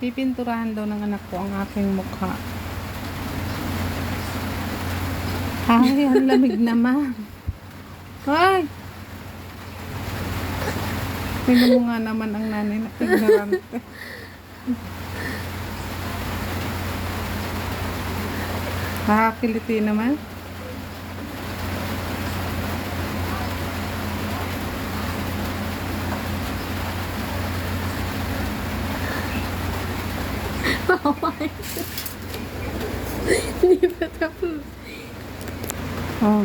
pipinturahan daw ng anak ko ang aking mukha. Ay, ang lamig naman. Ay! Tingnan mo nga naman ang nanay na ignorante. Nakakiliti naman. Hindi pa tapos. Oh.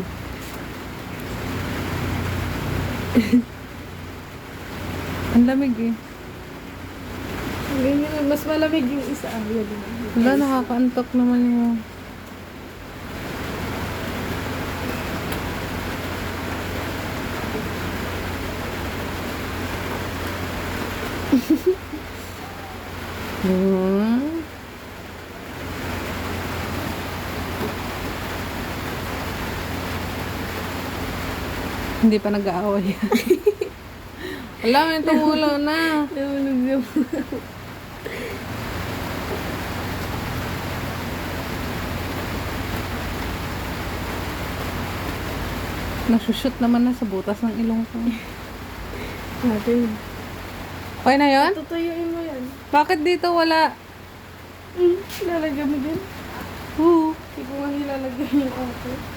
ang lamig eh. Ganyan, mas malamig yung isa. Ah, yan. Wala, nakakaantok naman yung... Hmm. Hindi pa nag-aaway. Wala, may tumulo na. Nahulog yung... Nasushoot naman na sa butas ng ilong ko. Natin. Okay na yun? Tutuyuin mo yan. Bakit dito wala? Hmm, lalagyan mo din. Oo. Hindi ko nga nilalagyan yung ako.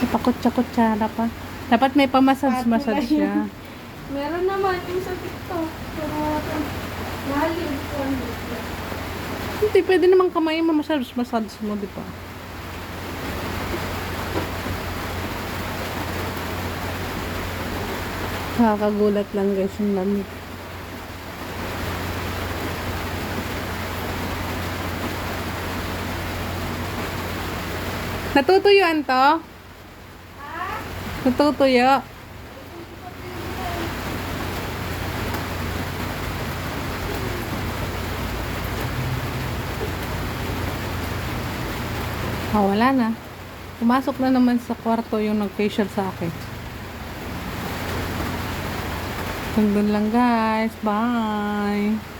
Napakutsa-kutsara pa. Dapat may pamassage-massage siya. Meron naman yung sa TikTok. Pero mahal yun. Hindi, pwede naman kamay mamassage-massage mo, di ba? Nakakagulat lang guys yung lamig. Natutuyuan to? Natutuyo. Ah, wala na. Pumasok na naman sa kwarto yung nag-facial sa akin. Hanggang lang guys. Bye!